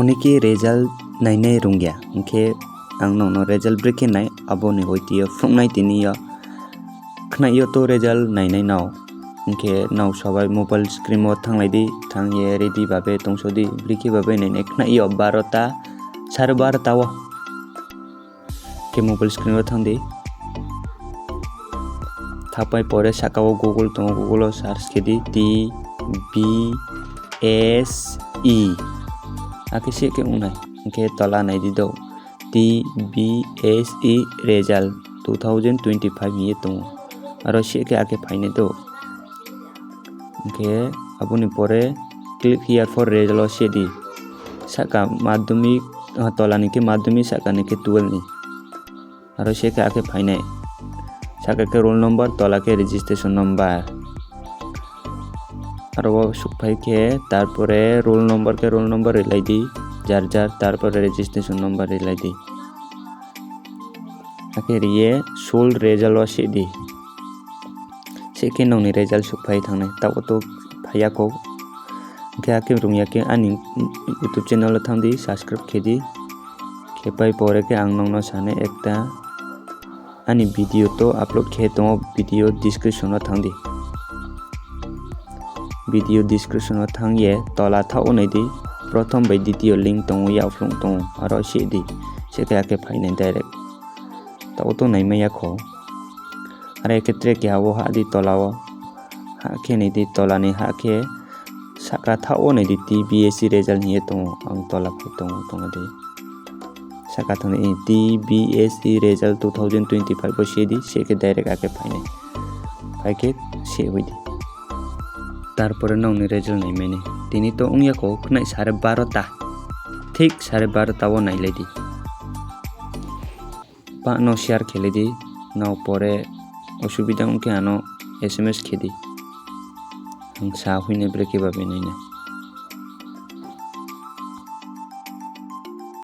उनकी रिजल्ट नाइने रुंगिया उनके ang nono result breaking nai abo ni hoitiyo phong nai tini yo khna yo to result nai nai nao unke nao sobai mobile screen o thanglai di thang ye ready babe tongso di bliki babe nei nei khna yo 12 ta 12 ta wo ke mobile screen o thang di থাপাই পরে সাকাও Google তোমার Google search কে দি T B S E সে কে উনাই। Okay তলা নাই দি দাও T S E result two thousand twenty five নিয়ে দङ আর সে কে আকে ফাইনে দাও ওকে আপনি পরে ক্লিক হিয়ার ফর রেজাল্ট সেদি সাকা মাধ্যমিক তলানিকে মাধ্যমিক সাকানিকে টুয়েলভनि আরও সে আকে ফাইনাই সাকাকে রোল নম্বর তলাকে রেজিস্ট্রেশন নম্বর আর অশোক ভাইকে তারপরে রোল নম্বরকে রোল নম্বর রিলাই দিই, যার যার, তারপরে রেজিস্ট্রেশন নম্বর রিলাই দিই। তাকে রিয়ে সোল রেজাল্ট আসি দিই। সেকে নৌনি রেজাল্ট সুখ ভাই থাকে তাও তো ভাইয়া ভাইয়াকো আগে রুমিয়াকে আনি, ইউটিউব চ্যানেলে থামি সাবস্ক্রাইব খেদি খেপাই পরেকে আং নংন সানে একটা, আনি ভিডিও তো আপলোড খেয়ে তো ভিডিও ডিসক্রিপশনে থামি ꯚꯤꯗꯤꯑꯣ ꯗꯤꯁꯀ꯭ꯔꯤꯞꯁꯟ ꯃꯊꯪꯌꯦ ꯇꯣꯂꯥ ꯊꯥꯎꯅꯩꯗꯤ প্রথম বাই দ্বিতীয় লিঙ্ক তঙ্গু ইয়াফ্রং তঙ্গু আর সে দি। সে কে ফাইনাই ডাইরেক্ট তাও তো নাই মাইয়া খো। আর এক্ষেত্রে কে হাবো হা দি তলাও হা খে নেই দি তলানি হা খে সাকা থাও নেই দি T B S E result নিয়ে তঙ্গু আং তলা ফু তঙ্গু তঙ্গু দি। সাকা থাও নেই T B S E result two thousand twenty five সে দি সে কে ডাইরেক্ট আগে ফাইনাই ফাইকে সে হই দি। তারপরে নৌনি রেজাল্ট নাইমাইনে তিনি তো উনিয়াকো খুনাই সাড়ে বারোটা ঠিক সাড়ে বারোটাও নাইলাইদি পা ন শেয়ার খেলেদি নাও পরে অসুবিধা উনকে আনো এস এম এস খেদি आं साहैनो ब्रेके भाबे नायनो